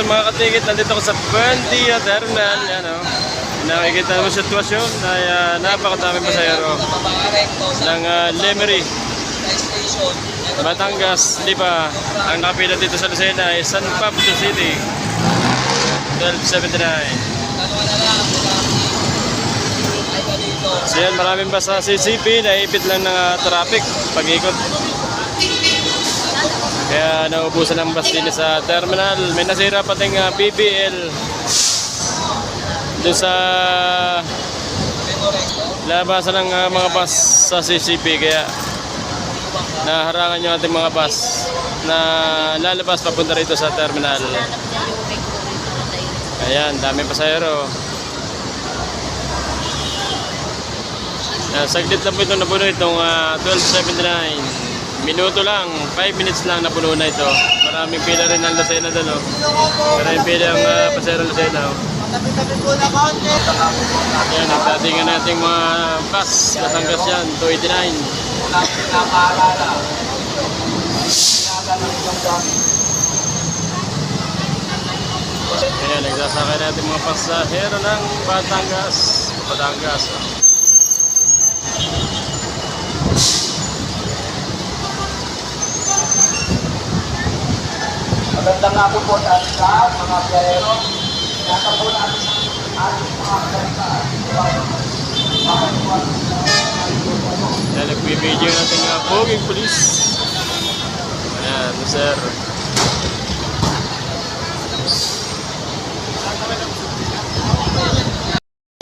hapon mga katikit, nandito ko sa Buendia Terminal. Yan o. Nakikita mo sitwasyon ay uh, napakadami pasayero ng uh, Lemery, Batangas, di ba? Ang nakapila dito sa Lucena ay San Pablo City. 1279. So yan, maraming bus sa CCP, naipit lang ng uh, traffic pag-ikot. Kaya naubusan ng bus din sa terminal. May nasira pating uh, PBL doon sa labasan ng uh, mga bus sa CCP. Kaya naharangan yung ating mga bus na lalabas papunta rito sa terminal. Ayan, daming pasahero. Uh, saglit lang po ito napuno itong ah, 1279. Minuto lang, 5 minutes lang napuno na ito. Maraming pila rin ng Lucena doon. Oh. Maraming pila ang uh, pasero Lucena. Oh. Tabi-tabi po na konti. Ayan, nagdatingan natin mga bus. Batangas yan, 289. Wala po pinapaalala. Pinaalala ng ibang dami. Ayan, nagsasakay natin mga pasahero ng Batangas. Batangas. Oh. Magandang nga po po sa ating lahat, mga piyero. Nasa po natin ating mga kalita. Ayan, nagbibideo natin nga poging police. Ayan, ito sir.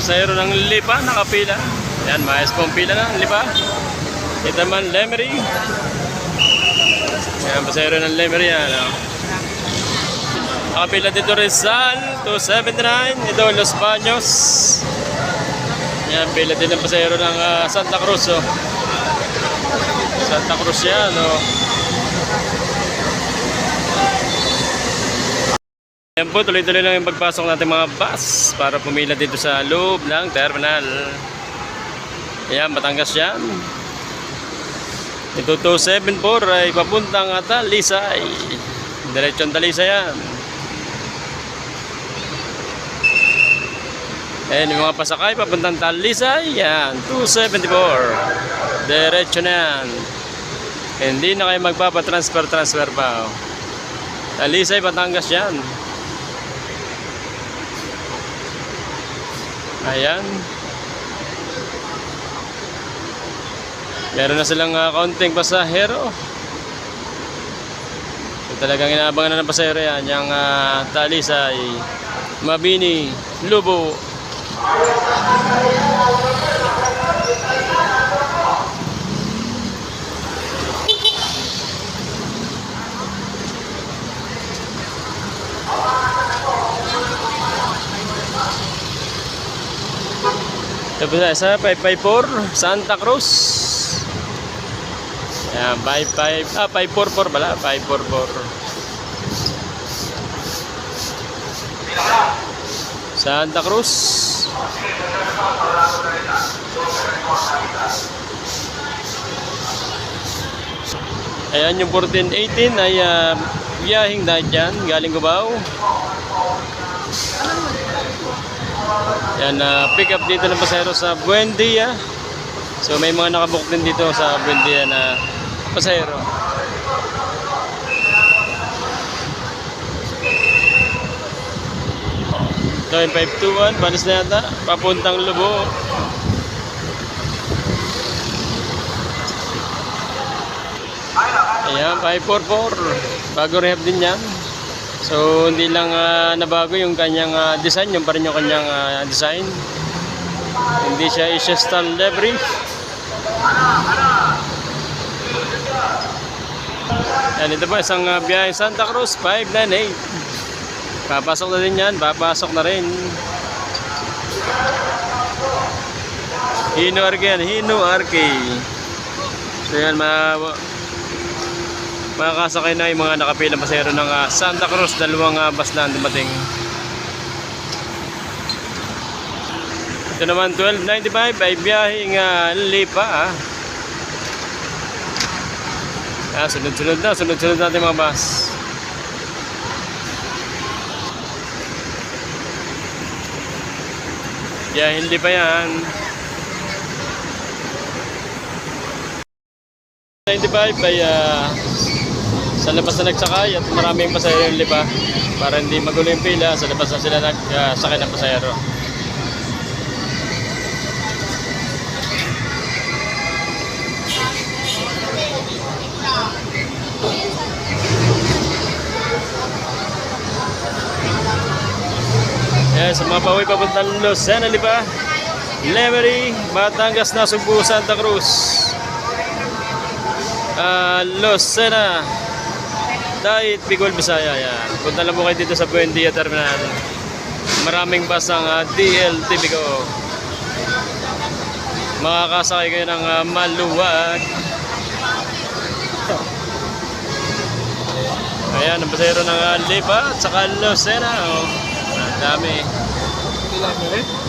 Pasahero ng Lipa, nakapila. Ayan, maayos pong pila ng Lipa. Kita man, Lemery. Ayan, pasahero ng Lemery. Ano. Nakapila dito Rizal, 279. Ito, Los Baños. Yan, pila din ng pasahero ng ah, Santa Cruz. Oh. Santa Cruz yan. Oh. Yan po, tuloy-tuloy lang yung pagpasok natin mga bus para pumila dito sa loob ng terminal. Ayan, Batangas yan. Ito 274 ay papuntang Talisay. Diretsyon Talisay yan. Ayan yung mga pasakay papuntang Talisay. Yan, 274. Diretso na yan. Hindi na kayo magpapatransfer-transfer pa. Oh. Talisay, Batangas yan. Ayan. Meron na silang uh, kaunting pasahero. So, talagang inaabangan na ng pasahero yan. Yung uh, Talisay, Mabini, Lubo, Tapos sa 554 Santa Cruz. Yan, 55 ah 544 pala, 544. Santa Cruz. Ayan yung 1418 ay uh, biyahing dahil dyan, galing Cubao. Yan, uh, pick up dito ng pasahero sa Buendia. So may mga nakabook din dito sa Buendia na pasahero. Ito yung 521, balis na yata, papuntang Lubo. Ayan, 544. Bago rehab din yan. So, hindi lang ah, nabago yung kanyang ah, design, yung pa rin yung kanyang ah, design. Hindi siya isa-style livery. Yan, ito pa isang uh, biyahe Santa Cruz 598. Papasok na din yan, papasok na rin. Hino Arke yan, Hino Arke. So yan, ma makakasakay na yung mga nakapilang pasero ng ah, Santa Cruz, dalawang uh, bus na dumating. Ito naman 1295 ay biyaheng uh, Lipa. Ah. Ah, sunod-sunod na, sunod-sunod natin mga bus. Kaya hindi pa yan. 95 ay ah, sa labas na nagsakay at maraming pasahero yung liba para hindi magulo yung pila sa labas na sila nagsakay ng pasahero. Yan, sa mga pauwi papuntang Lucena, Lipa, Lemery, Batangas na Cebu, Santa Cruz. Ah, Lucena, Dait, Bicol, Bisaya. Yan. Punta lang po kayo dito sa Buendia Terminal. Maraming bus ang uh, DLT Bigo. Makakasakay kayo ng ah, maluwag. Ayan, ang pasahero ng uh, Lipa at saka Lucena. Oh. Dami. Kailangan rin.